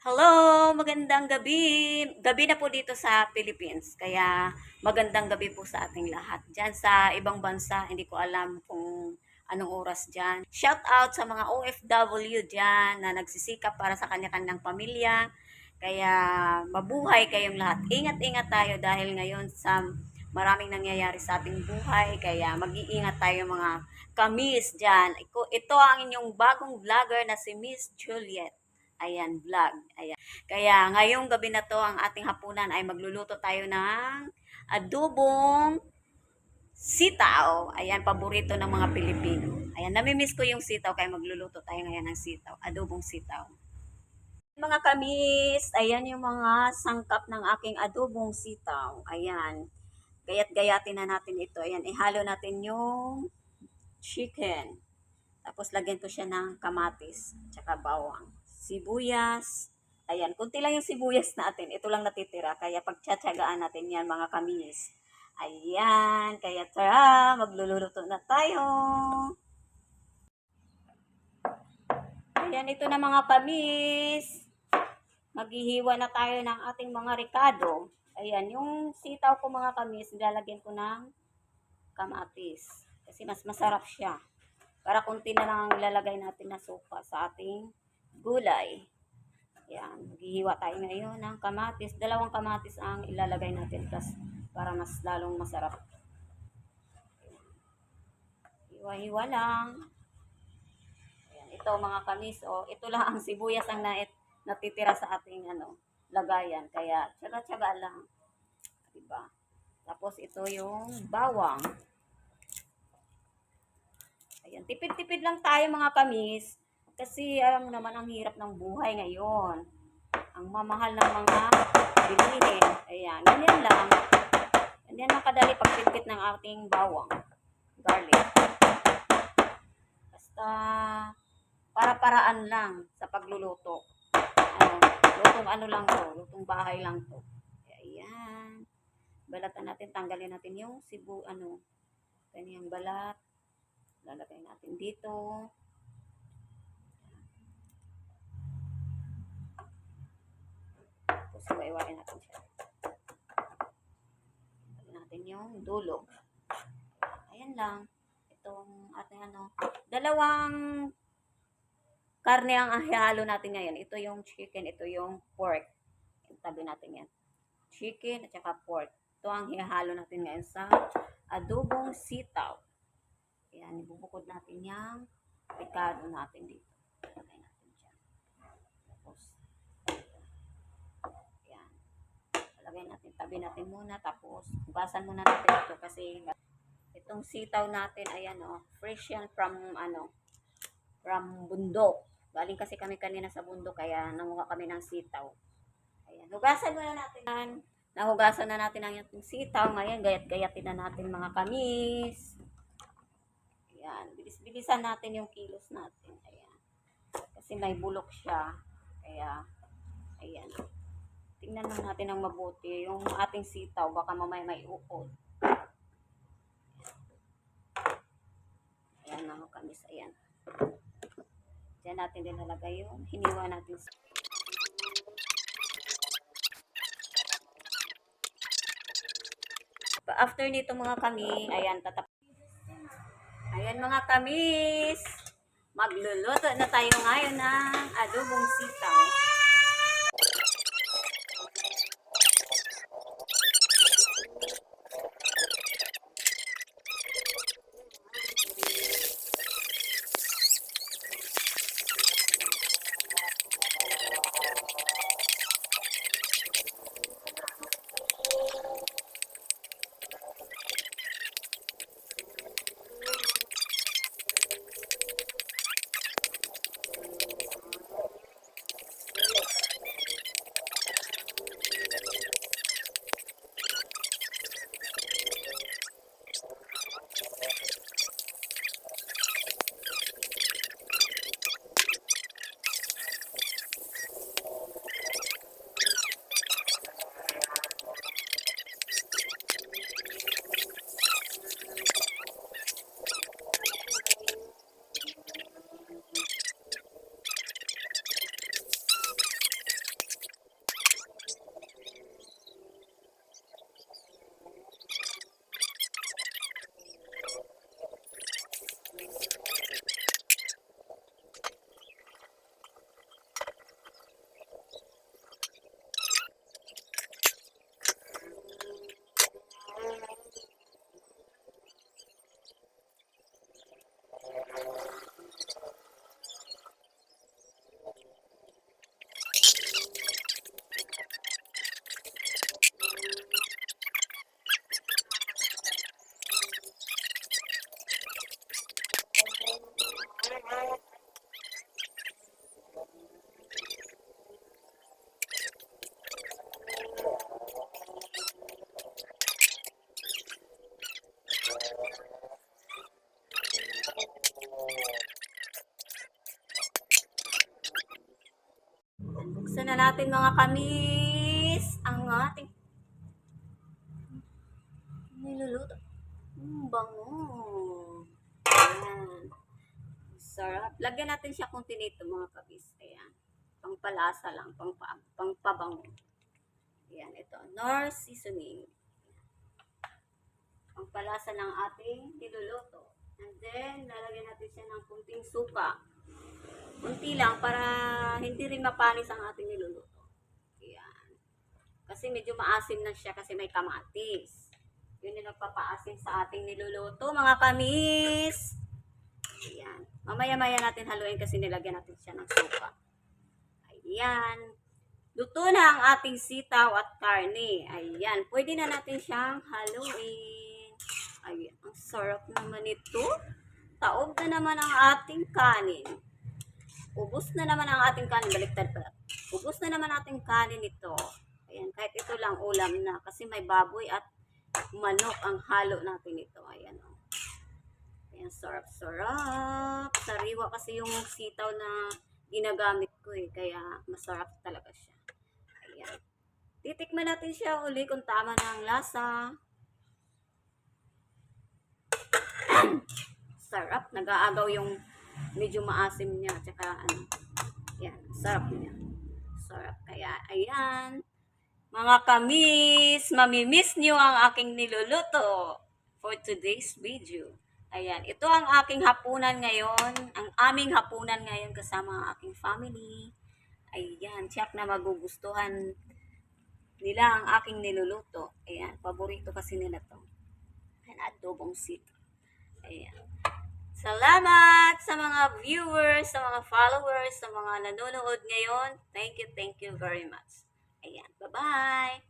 Hello, magandang gabi. Gabi na po dito sa Philippines. Kaya magandang gabi po sa ating lahat. Diyan sa ibang bansa, hindi ko alam kung anong oras diyan. Shout out sa mga OFW diyan na nagsisikap para sa kanya-kanyang pamilya. Kaya mabuhay kayong lahat. Ingat-ingat tayo dahil ngayon sa maraming nangyayari sa ating buhay. Kaya mag-iingat tayo mga kamis dyan. Ito ang inyong bagong vlogger na si Miss Juliet. Ayan, vlog. Ayan. Kaya ngayong gabi na to, ang ating hapunan ay magluluto tayo ng adobong sitaw. Ayan, paborito ng mga Pilipino. Ayan, namimiss ko yung sitaw, kaya magluluto tayo ngayon ng sitaw. Adobong sitaw. Mga kamis, ayan yung mga sangkap ng aking adobong sitaw. Ayan. Gayat-gayatin na natin ito. Ayan, ihalo natin yung chicken. Tapos lagyan ko siya ng kamatis, tsaka bawang sibuyas. Ayan, kunti lang yung sibuyas natin. Ito lang natitira. Kaya pagtsatsagaan natin yan, mga kamis. Ayan, kaya tara, magluluto na tayo. Ayan, ito na mga kamis. Maghihiwa na tayo ng ating mga ricado. Ayan, yung sitaw ko mga kamis, nilalagyan ko ng kamatis. Kasi mas masarap siya. Para kunti na lang ang ilalagay natin na suka sa ating gulay. Yan, maghihiwa tayo ngayon ng kamatis. Dalawang kamatis ang ilalagay natin plus para mas lalong masarap. Hiwa-hiwa lang. Ayan, ito mga kamis, oh, ito lang ang sibuyas ang nait, natitira sa ating ano, lagayan. Kaya tsaga-tsaga lang. Diba? Tapos ito yung bawang. Ayan, tipid-tipid lang tayo mga kamis. Kasi alam naman ang hirap ng buhay ngayon. Ang mamahal ng mga bilihin. Ayan, ganyan lang. Ganyan lang kadali pagpipit ng ating bawang. Garlic. Basta para-paraan lang sa pagluluto. Ano, lutong ano lang to, lutong bahay lang to. Ayan. Balatan natin, tanggalin natin yung sibu, ano, kanyang balat. Lalagay natin dito. Tapos iwa-iwain natin siya. Lagyan natin yung dulo. Ayan lang. Itong ating ano. Dalawang karne ang ahihalo natin ngayon. Ito yung chicken, ito yung pork. Tabi natin yan. Chicken at saka pork. Ito ang hihalo natin ngayon sa adobong sitaw. Ayan, ibubukod natin yung picado natin dito. Lagay natin dyan. Tapos, ayan. Lagay natin, tabi natin muna. Tapos, hugasan muna natin ito kasi itong sitaw natin, ayan o, oh, fresh yan from, ano, from bundok. Galing kasi kami kanina sa bundok, kaya nanguha kami ng sitaw. Ayan, hugasan muna natin yan. Nahugasan na natin ang ating sitaw. Ngayon, gayat-gayatin na natin mga kamis. Ayan, bilis-bilisan natin yung kilos natin. Ayan. Kasi may bulok siya. Kaya, ayan. Tingnan lang natin ng mabuti. Yung ating sitaw, baka mamaya may uod. Ayan mga kamis. Ayan. Diyan natin din nalagay yung hiniwa natin. After nito mga kami, ayan, tatap Ayan mga kamis, magluluto na tayo ngayon ng adobong sitaw. Natin mga kamis ang ating niluluto. Mm, bango. Ayan. Sarap. Lagyan natin siya kung tinito mga kamis. Ayan. Pangpalasa lang. Pang, pangpabango. Ayan. Ito. Nor seasoning. Pangpalasa ng ating niluluto. And then, lalagyan natin siya ng kunting suka. Kunti lang para hindi rin mapanis ang ating niluluto. Ayan. Kasi medyo maasim na siya kasi may kamatis. Yun yung nagpapaasim sa ating niluluto, mga kamis. Ayan. Mamaya-maya natin haluin kasi nilagyan natin siya ng suka. Ayan. Luto na ang ating sitaw at karne. Ayan. Pwede na natin siyang haluin. Ayan. Ang sarap naman ito. Taob na naman ang ating kanin. Ubus na naman ang ating kanin. Baliktad pala. Ubus na naman ating kanin ito. Ayan. Kahit ito lang ulam na. Kasi may baboy at manok ang halo natin ito. Ayan o. Ayan, sarap-sarap. Sariwa kasi yung sitaw na ginagamit ko eh. Kaya masarap talaga siya. Ayan. Titikman natin siya uli kung tama na ang lasa. sarap. Nag-aagaw yung medyo maasim niya. Tsaka ano. Yan. Sarap niya. Sarap. Kaya, ayan. Mga kamis, mamimiss nyo ang aking niluluto for today's video. Ayan, ito ang aking hapunan ngayon, ang aming hapunan ngayon kasama ang aking family. Ayan, check na magugustuhan nila ang aking niluluto. Ayan, paborito kasi nila to. Ayan, adobong sito. Ayan. Salamat sa mga viewers, sa mga followers, sa mga nanonood ngayon. Thank you, thank you very much. Ayan, bye-bye!